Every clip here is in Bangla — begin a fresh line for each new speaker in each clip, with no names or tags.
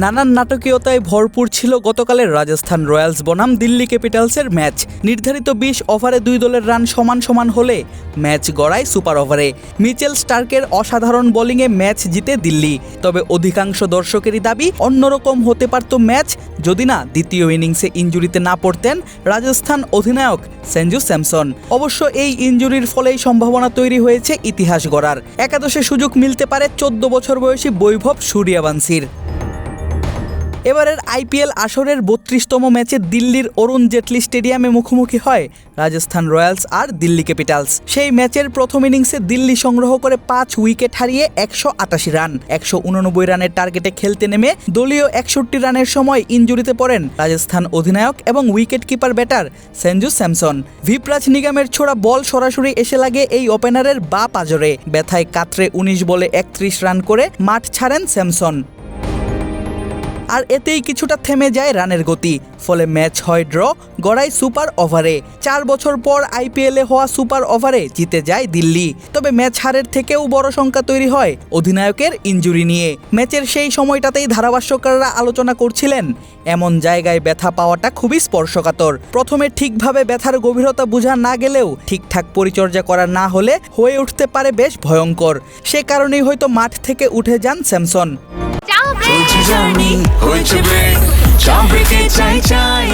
নানান নাটকীয়তায় ভরপুর ছিল গতকালের রাজস্থান রয়্যালস বনাম দিল্লি ক্যাপিটালসের ম্যাচ। নির্ধারিত বিশ ওভারে দুই দলের রান সমান সমান হলে ম্যাচ গড়ায় সুপার ওভারে। মিচেল স্টার্কের অসাধারণ বোলিংয়ে ম্যাচ জিতে দিল্লি। তবে অধিকাংশ দর্শকেরই দাবি, অন্যরকম হতে পারত ম্যাচ যদি না দ্বিতীয় ইনিংসে ইঞ্জুরিতে না পড়তেন রাজস্থান অধিনায়ক সেঞ্জু স্যামসন। অবশ্য এই ইঞ্জুরির ফলেই সম্ভাবনা তৈরি হয়েছে ইতিহাস গড়ার। একাদশে সুযোগ মিলতে পারে চোদ্দ বছর বয়সী বৈভব সূর্যবংশীর। এবারের আইপিএল আসরের বত্রিশতম ম্যাচে দিল্লির অরুণ জেটলি স্টেডিয়ামে মুখোমুখি হয় রাজস্থান রয়্যালস আর দিল্লি ক্যাপিটালস। সেই ম্যাচের প্রথম ইনিংসে দিল্লি সংগ্রহ করে পাঁচ উইকেট হারিয়ে একশো আটাশি রান। একশো উননব্বই রানের টার্গেটে খেলতে নেমে দলীয় একষট্টি রানের সময় ইঞ্জুরিতে পড়েন রাজস্থান অধিনায়ক এবং wicket keeper batter Sanju Samson. Vipraj নিগমের ছোড়া বল সরাসরি এসে লাগে এই ওপেনারের বা পাজরে ব্যথায় কাতরে উনিশ বলে একত্রিশ রান করে মাঠ ছাড়েন স্যামসন। আর এতেই কিছুটা থেমে যায় রানের গতি। ফলে ম্যাচ হয় ড্র গড়াই সুপার ওভারে। চার বছর পর আইপিএলে হওয়া সুপার ওভারে জিতে যায় দিল্লি। তবে ম্যাচ হারের থেকেও বড় সংখ্যা তৈরি হয় অধিনায়কের ইঞ্জুরি নিয়ে। ম্যাচের সেই সময়টাতেই ধারাভাষ্যকাররা আলোচনা করছিলেন, এমন জায়গায় ব্যথা পাওয়াটা খুবই স্পর্শকাতর। প্রথমে ঠিকভাবে ব্যথার গভীরতা বোঝা না গেলেও ঠিকঠাক পরিচর্যা করা না হলে হয়ে উঠতে পারে বেশ ভয়ঙ্কর। সে কারণেই হয়তো মাঠ থেকে উঠে যান স্যামসন।
চাই চাই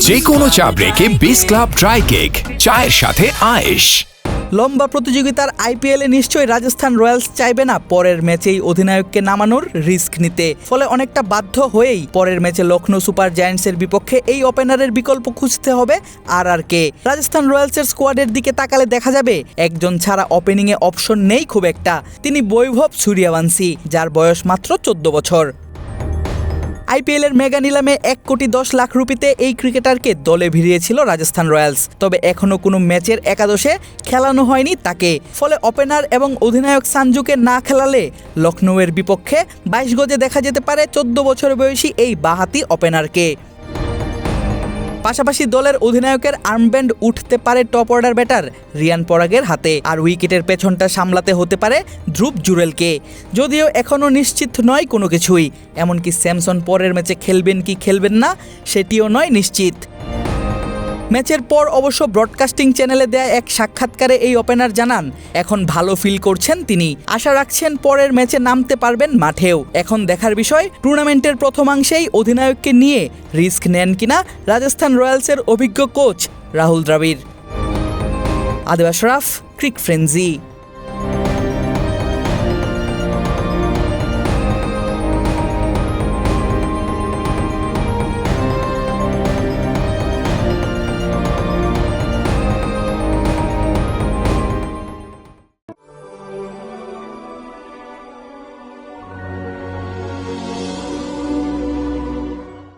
যে কোনো চা ব্রেকে বিস ক্লাব ড্রাই কেক চায়ের সাথে আয়েশ।
লম্বা প্রতিযোগিতার আইপিএলে নিশ্চয়ই রাজস্থান রয়্যালস চাইবে না। পরের ম্যাচেই অধিনায়ককে নামানোর রিস্ক নিতে। ফলে অনেকটা বাধ্য হয়েই পরের ম্যাচে লখনৌ সুপার জায়ান্টসের বিপক্ষে এই ওপেনারের বিকল্প খুঁজতে হবে আর আর কে রাজস্থান রয়্যালসের স্কোয়াডের দিকে তাকালে দেখা যাবে, একজন ছাড়া ওপেনিংয়ে অপশন নেই খুব একটা। তিনি বৈভব সূর্যবংশী, যার বয়স মাত্র চোদ্দ বছর। আইপিএলের মেগা নিলামে এক কোটি দশ লাখ রুপিতে এই ক্রিকেটারকে দলে ভিড়িয়েছিল রাজস্থান রয়্যালস। তবে এখনও কোনো ম্যাচের একাদশে খেলানো হয়নি তাকে। ফলে ওপেনার এবং অধিনায়ক সানজুকে না খেলালে লখনৌয়ের বিপক্ষে বাইশ গজে দেখা যেতে পারে চোদ্দ বছর বয়সী এই বাহাতি ওপেনারকে। পাশাপাশি দলের অধিনায়কের আর্মব্যান্ড উঠতে পারে টপ অর্ডার ব্যাটার রিয়ান পরাগের হাতে। আর উইকেটের পেছনটা সামলাতে হতে পারে ধ্রুব জুরেলকে। যদিও এখনও নিশ্চিত নয় কোনো কিছুই। এমনকি স্যামসন পরের ম্যাচে খেলবেন কি খেলবেন না, সেটিও নয় নিশ্চিত। ম্যাচের পর অবশ্য ব্রডকাস্টিং চ্যানেলে দেয়া এক সাক্ষাৎকারে এই ওপেনার জানান, এখন ভালো ফিল করছেন তিনি। আশা রাখছেন পরের ম্যাচে নামতে পারবেন মাঠেও। এখন দেখার বিষয়, টুর্নামেন্টের প্রথমাংশেই অধিনায়ককে নিয়ে রিস্ক নেন কিনা রাজস্থান রয়্যালসের অভিজ্ঞ কোচ রাহুল দ্রাবিড়। আদেব আশরাফ ক্রিক ফ্রেন্জি